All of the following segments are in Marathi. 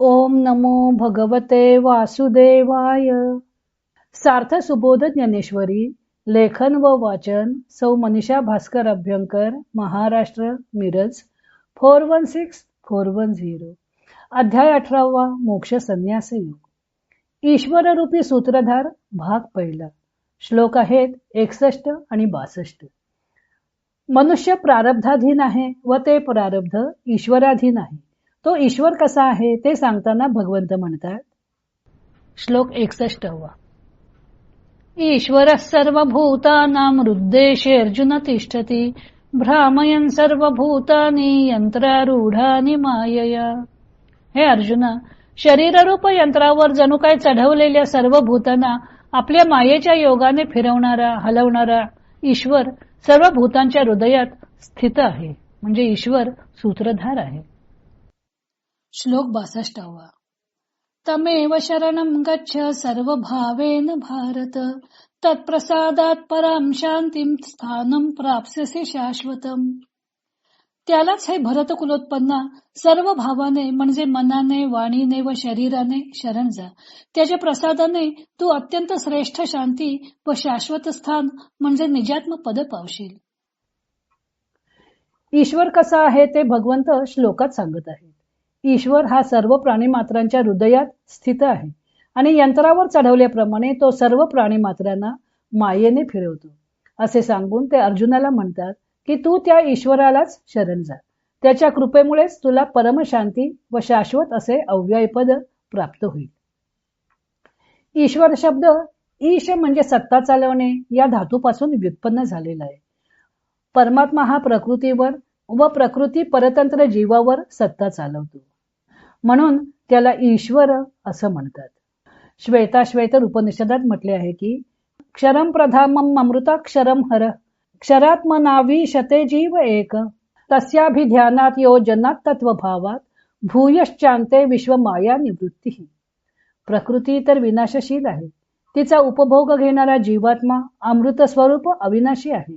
ओम नमो भगवते वासुदेवाय. सार्थ सुबोध ज्ञानेश्वरी लेखन व वाचन सौ Manisha Bhaskar Abhyankar Maharashtra Miraj four one six four one zero. अध्याय अठरावा मोक्ष संन्यास योग. ईश्वर रूपी सूत्रधार भाग पहिला. श्लोक आहेत एकसष्ट आणि बासष्ट. मनुष्य प्रारब्धाधीन आहे व ते प्रारब्ध ईश्वराधीन आहे. तो ईश्वर कसा आहे ते सांगताना भगवंत म्हणतात श्लोक एकसष्ट ईश्वर सर्वभूतानां हृद्देशे अर्जुन तिष्ठती भ्रामयन सर्वभूतानी यंत्रारूढानी मायया. हे अर्जुना शरीररूप यंत्रावर जणू काय चढवलेल्या सर्व भूतांना आपल्या मायेच्या योगाने फिरवणारा हलवणारा ईश्वर सर्व भूतांच्या हृदयात स्थित आहे. म्हणजे ईश्वर सूत्रधार आहे. श्लोक बासष्टावा तमेव शरणं गच्छ सर्व भावेन भारत. तत्प्रसादात पराम शांतीम स्थानम प्राप्स्यसे शाश्वतम. त्यालाच हे भरत कुलोत्पन्ना सर्व भावाने म्हणजे मनाने वाणीने व शरीराने शरण जा. त्याच्या प्रसादाने तू अत्यंत श्रेष्ठ शांती व शाश्वत स्थान म्हणजे निजात्म पद पावशील. ईश्वर कसा आहे ते भगवंत श्लोकात सांगत आहे. ईश्वर हा सर्व प्राणी मात्रांच्या हृदयात स्थित आहे. आणि यंत्रावर चढवल्याप्रमाणे तो सर्व प्राणीमात्रांना मायेने फिरवतो. असे सांगून ते अर्जुनाला म्हणतात की तू त्या ईश्वरालाच शरण जा. त्याच्या कृपेमुळेच तुला परमशांती व शाश्वत असे अव्ययपद प्राप्त होईल. ईश्वर शब्द ईश म्हणजे सत्ता चालवणे या धातूपासून व्युत्पन्न झालेला आहे. परमात्मा हा प्रकृतीवर व प्रकृती परतंत्र जीवावर सत्ता चालवतो. म्हणून त्याला ईश्वर असं म्हणतात. श्वेताश्वेतर उपनिषदात म्हटले आहे की क्षरम प्रधामम अमृताक्षरम हर क्षरात्मनावी शते जीव एक तस्याभिध्यानात योजनात तत्वभावात भूयश्चांते विश्वमाया निवृत्ती. प्रकृती तर विनाशशील आहे. तिचा उपभोग घेणारा जीवात्मा अमृत स्वरूप अविनाशी आहे.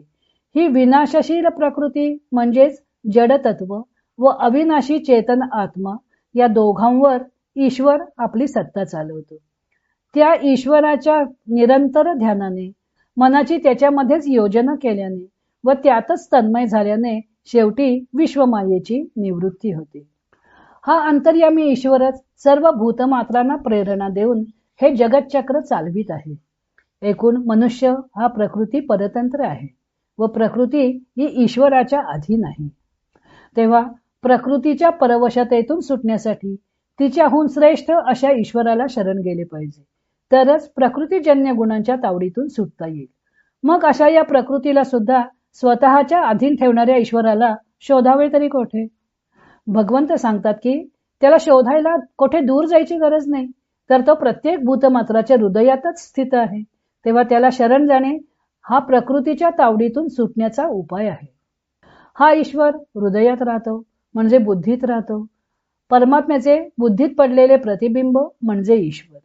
ही विनाशशील प्रकृती म्हणजेच जडतत्व व अविनाशी चेतन आत्मा या दोघांवर ईश्वर आपली सत्ता चालवतो. त्या ईश्वराच्या निरंतर ध्यानाने मनाची त्याच्यामध्येच योजना केल्याने व त्यातच तन्मय झाल्याने शेवटी विश्वमायेची निवृत्ती होते. हा अंतर्यामी ईश्वरच सर्व भूतमात्रांना प्रेरणा देऊन हे जगतचक्र चालवित आहे. एकूण मनुष्य हा प्रकृती परतंत्र आहे व प्रकृती ही ईश्वराच्या अधीन आहे. तेव्हा प्रकृतीच्या परवशतेतून सुटण्यासाठी तिच्याहून श्रेष्ठ अशा ईश्वराला शरण गेले पाहिजे. तरच प्रकृतीजन्य गुणांच्या तावडीतून सुटता येईल. मग अशा या प्रकृतीला सुद्धा स्वतःच्या अधीन ठेवणाऱ्या ईश्वराला शोधावे तरी कोठे? भगवंत सांगतात की त्याला शोधायला कोठे दूर जायची गरज नाही. तर तो प्रत्येक भूतमात्राच्या हृदयातच स्थित आहे. तेव्हा त्याला शरण जाणे हा प्रकृतीच्या तावडीतून सुटण्याचा उपाय आहे. हा ईश्वर हृदयात राहतो. म्हणजे बुद्धीत राहतो. परमात्म्याचे बुद्धीत पडलेले प्रतिबिंब म्हणजे ईश्वर.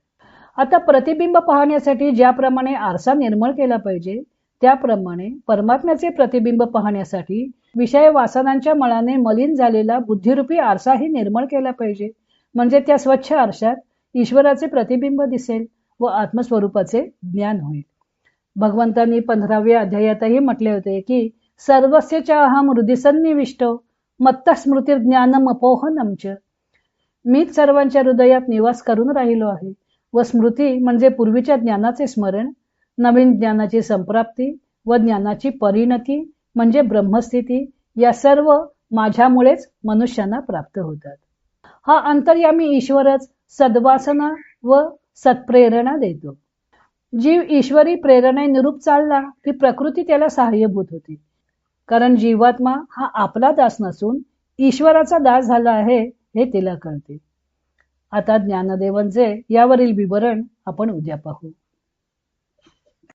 आता प्रतिबिंब पाहण्यासाठी ज्याप्रमाणे आरसा निर्मळ केला पाहिजे त्याप्रमाणे परमात्म्याचे प्रतिबिंब पाहण्यासाठी विषय वासनांच्या मळाने मलिन झालेला बुद्धिरूपी आरसाही निर्मळ केला पाहिजे. म्हणजे त्या स्वच्छ आरशात ईश्वराचे प्रतिबिंब दिसेल व आत्मस्वरूपाचे ज्ञान होईल. भगवंतांनी पंधराव्या अध्यायातही म्हटले होते की सर्वस्यच्या अहम हृदिसन्निविष्ट मत्त स्मृती च मीच सर्वांच्या हृदयात निवास करून राहिलो आहे व स्मृती म्हणजे पूर्वीच्या ज्ञानाचे स्मरण नवीन ज्ञानाची संप्राप्ती व ज्ञानाची परिणती म्हणजे ब्रह्मस्थिती या सर्व माझ्यामुळेच मनुष्यांना प्राप्त होतात. हा अंतर्यामी ईश्वरच सद्वासना व सत्प्रेरणा देतो. जीव ईश्वरी प्रेरणे निरूप चालला की प्रकृती त्याला सहाय्यभूत होती. कारण जीवात्मा हा आपला दास नसून ईश्वराचा दास झाला आहे हे तिला कळते. आता ज्ञानदेवांचे यावरील विवरण आपण उद्या पाहू.